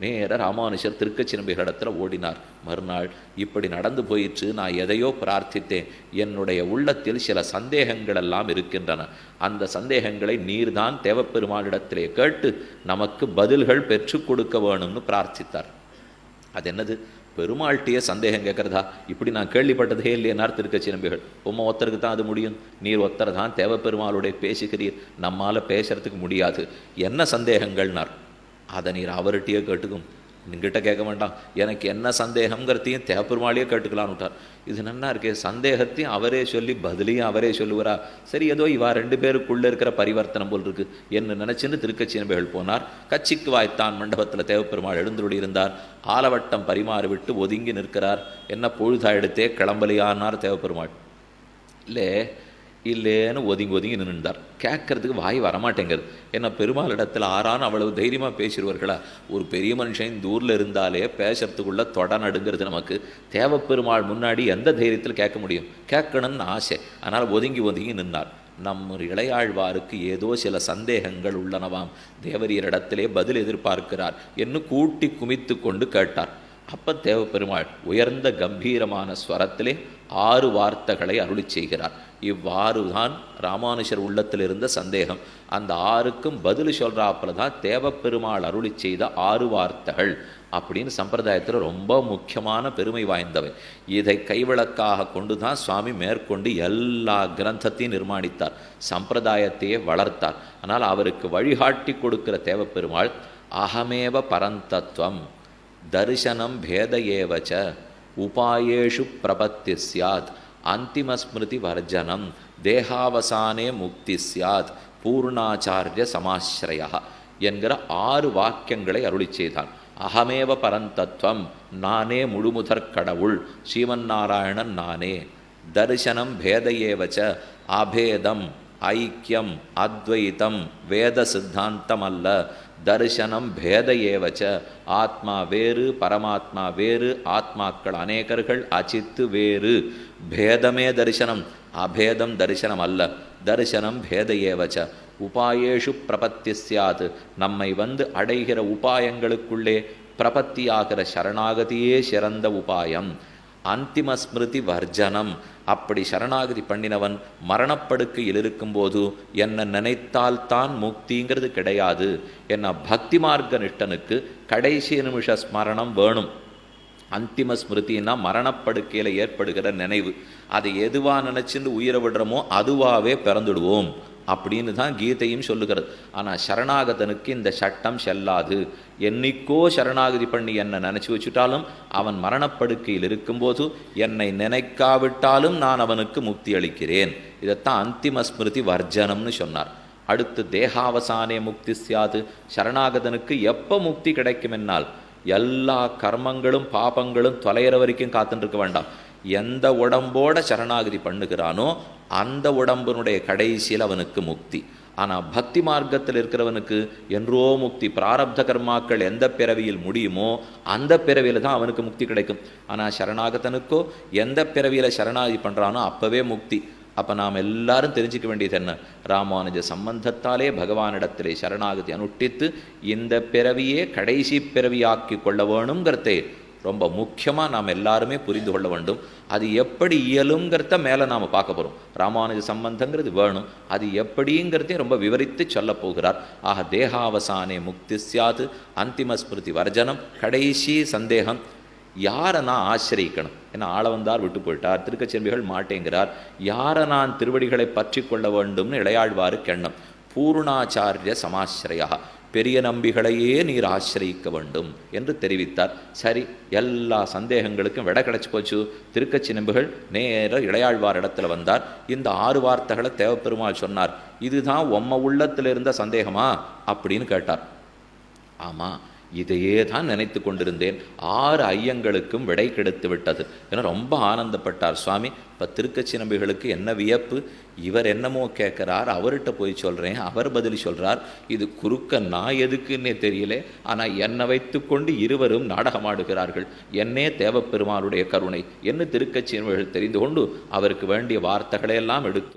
நேர ராமானுஷர் திருக்கச்சிரம்பிகளிடத்தில் ஓடினார். மறுநாள் இப்படி நடந்து போயிற்று நான் எதையோ பிரார்த்தித்தேன். என்னுடைய உள்ளத்தில் சில சந்தேகங்கள் எல்லாம் இருக்கின்றன. அந்த சந்தேகங்களை நீர்தான் தேவப்பெருமானிடத்திலே கேட்டு நமக்கு பதில்கள் பெற்றுக் கொடுக்க வேணும்னு பிரார்த்தித்தார். அது என்னது? பெருமாள்கிட்டயே சந்தேகம் கேட்குறதா? இப்படி நான் கேள்விப்பட்டதே இல்லையனார் திருக்கச்சி நம்பிகள் உம்மை ஒருத்தருக்கு தான் அது முடியும்? நீர் ஒத்தர் தான் தேவப்பெருமாளுடைய பேசுகிறீர். நம்மால் பேசுறதுக்கு முடியாது. என்ன சந்தேகங்கள்னார்? அதை நீர் அவர்கிட்டயே கேட்டுக்கும். நீங்கிட்ட கேட்க வேண்டாம். எனக்கு என்ன சந்தேகங்கிறதையும் தேப்பெருமாளையே கேட்டுக்கலான்னு விட்டார். இது நல்லா இருக்கே சந்தேகத்தையும் அவரே சொல்லி பதிலையும் அவரே சொல்லுவாரா? சரி ஏதோ இவா ரெண்டு பேருக்குள்ளே இருக்கிற பரிவர்த்தனம் போல் இருக்கு. என்ன நினைச்சுன்னு திருக்கச்சி நபைகள் போனார். கட்சிக்கு வாய்த்தான் மண்டபத்தில் தேவப்பெருமாள் எழுந்துருடி இருந்தார். ஆலவட்டம் பரிமாறி விட்டு ஒதுங்கி நிற்கிறார். என்ன பொழுதாயிடுத்தே கிளம்பலையானார் தேவப்பெருமாள். இல்லை இல்லேன்னு ஒதுங்கி ஒதுங்கி நின்றுந்தார் கேட்கறதுக்கு வாய் வரமாட்டேங்குது ஏன்னா பெருமாள் இடத்துல ஆறான அவ்வளவு தைரியமாக பேசிடுவார்களா? ஒரு பெரிய மனுஷன் தூரில் இருந்தாலே பேசுறதுக்குள்ள தொட நடுங்கிறது நமக்கு தேவப்பெருமாள் முன்னாடி எந்த தைரியத்தில் கேட்க முடியும்? கேட்கணும்னு ஆசை. அதனால் ஒதுங்கி ஒதுங்கி நின்றார் நம்ம இளையாழ்வாருக்கு ஏதோ சில சந்தேகங்கள் உள்ளனவாம். தேவரியரிடத்திலே பதில் எதிர்பார்க்கிறார் என்று கூட்டி குமித்து கொண்டு கேட்டார். அப்ப தேவப்பெருமாள் உயர்ந்த கம்பீரமான ஸ்வரத்திலே ஆறு வார்த்தைகளை அருளி செய்கிறார். இவ்வாறு தான் ராமானுஷர் உள்ளத்தில் இருந்த சந்தேகம். அந்த ஆறுக்கும் பதில் சொல்கிறாப்பில் தான் தேவப்பெருமாள் அருளி செய்த ஆறு வார்த்தைகள் அப்படின்னு சம்பிரதாயத்தில் ரொம்ப முக்கியமான பெருமை வாய்ந்தவை. இதை கைவிளக்காக கொண்டு தான் சுவாமி மேற்கொண்டு எல்லா கிரந்தத்தையும் நிர்மாணித்தார். சம்பிரதாயத்தையே வளர்த்தார். ஆனால் அவருக்கு வழிகாட்டி கொடுக்கிற தேவப்பெருமாள் அகமேவ பரந்தத்துவம் தரிசனம் பேத ஏவச்ச உபாயேஷு பிரபத்தி சியாத் அந்திமஸ்மிருதி வர்ஜனம் தேகாவசானே முக்தி சியாத் பூர்ணாச்சாரிய சமாஸ்ரயா என்கிற ஆறு வாக்கியங்களை அருளி செய்தான். அகமேவ பரந்தத்துவம் நானே முழுமுதற் கடவுள் ஸ்ரீமன்னாராயணன் நானே. தரிசனம் பேதையேவச்ச அபேதம் ஐக்கியம் அத்வைத்தம் வேத சித்தாந்தம் அல்ல தரிசனம் பேத ஏவச்ச ஆத்மா வேறு பரமாத்மா வேறு ஆத்மாக்கள் அநேகர்கள் அச்சித்து வேறு. பேதமே தரிசனம் அபேதம் தரிசனம் அல்ல தரிசனம் பேத ஏவச்ச உபாயேஷு பிரபத்தி சியாது நம்மை வந்து அடைகிற உபாயங்களுக்குள்ளே பிரபத்தியாகிற சரணாகதியே சிறந்த உபாயம். அந்திம ஸ்மிருதி வர்ஜனம். அப்படி சரணாகதி பண்ணினவன் மரணப்படுக்கையில் இருக்கும்போது என்னை நினைத்தால் தான் முக்திங்கிறது கிடையாது. என்ன பக்தி மார்க்க நிஷ்டனுக்கு கடைசி நிமிஷ ஸ்மரணம் வேணும். அந்திம ஸ்மிருதினா மரணப்படுக்கையில் ஏற்படுகிற நினைவு. அதை எதுவாக நினச்சின்னு உயிரை விடுறோமோ அதுவாகவே பிறந்துடுவோம். அப்படின்னு தான் கீதையும் சொல்லுகிறது. ஆனால் சரணாகதனுக்கு இந்த சட்டம் செல்லாது. என்னைக்கோ சரணாகதி பண்ணி என்னை நினச்சி வச்சுட்டாலும் அவன் மரணப்படுக்கையில் இருக்கும்போது என்னை நினைக்காவிட்டாலும் நான் அவனுக்கு முக்தி அளிக்கிறேன். இதைத்தான் அந்திம ஸ்மிருதி வர்ஜனம்னு சொன்னார். அடுத்து தேகாவசானே முக்தி சியாது சரணாகதனுக்கு எப்போ முக்தி கிடைக்கும் என்னால்? எல்லா கர்மங்களும் பாபங்களும் தொலைகிற வரைக்கும் காத்துட்டு இருக்க வேண்டாம். எந்த உடம்போட சரணாகதி பண்ணுகிறானோ அந்த உடம்பினுடைய கடைசியில் அவனுக்கு முக்தி. ஆனால் பக்தி மார்க்கத்தில் இருக்கிறவனுக்கு என்றோ முக்தி. பிராரப்த கர்மாக்கள் எந்த பிறவியில் முடியுமோ அந்த பிறவியில் தான் அவனுக்கு முக்தி கிடைக்கும். ஆனால் சரணாகதனுக்கோ எந்த பிறவியில் சரணாகதி பண்ணுறானோ அப்போவே முக்தி. அப்போ நாம் எல்லாரும் தெரிஞ்சுக்க வேண்டியது என்ன? ராமானுஜ சம்பந்தத்தாலே பகவானிடத்திலே சரணாகதி அனுஷ்டித்து இந்த பிறவியே கடைசி பிறவியாக்கி கொள்ள வேணுங்கிறதே ரொம்ப முக்கியமாக நாம் எல்லாருமே புரிந்து கொள்ள வேண்டும். அது எப்படி இயலுங்கிறத மேலே நாம் பார்க்க போகிறோம் ராமானுஜ சம்பந்தங்கிறது வேணும். அது எப்படிங்கிறதையும் ரொம்ப விவரித்து சொல்ல போகிறார். ஆக தேகாவசானே முக்தி சியாது அந்திம ஸ்மிருதி வர்ஜனம் கடைசி சந்தேகம். யாரை நான் ஆசிரியக்கணும்? ஏன்னா ஆள வந்தார் விட்டு போயிட்டார். திருக்கச்செம்பிகள் மாட்டேங்கிறார். யாரை நான் திருவடிகளை பற்றி கொள்ள வேண்டும்னு இளையாழ்வாருக்கு எண்ணம். பூர்ணாச்சாரிய சமாசிரயா. பெரிய நம்பிகளையே நீர் ஆசிரியிக்க வேண்டும் என்று தெரிவித்தார். சரி எல்லா சந்தேகங்களுக்கும் விட கிடச்சி போச்சு. திருக்கச்சி நம்புகள் நேர இளையாழ்வார் இடத்துல வந்தார். இந்த ஆறு வார்த்தைகளை தேவப்பெருமாள் சொன்னார். இதுதான் உம்ம உள்ளத்தில் இருந்த சந்தேகமா? அப்படின்னு கேட்டார். ஆமாம் இதையே தான் நினைத்து கொண்டிருந்தேன். ஆறு ஐயங்களுக்கும் விடை கிடைத்து விட்டது. என ரொம்ப ஆனந்தப்பட்டார் சுவாமி. இப்போ திருக்கச்சி நம்பிகளுக்கு என்ன வியப்பு? இவர் என்னமோ கேட்குறார். அவர்கிட்ட போய் சொல்கிறேன் அவர் பதில் சொல்கிறார் இது குறுக்க நான் எதுக்குன்னே தெரியல. ஆனால் என்னை வைத்துக்கொண்டு இருவரும் நாடகமாடுகிறார்கள். என்னே தேவப்பெருமானுடைய கருணை. என்ன திருக்கச்சி நம்பிகள் தெரிந்து கொண்டு அவருக்கு வேண்டிய வார்த்தைகளையெல்லாம் எடுத்து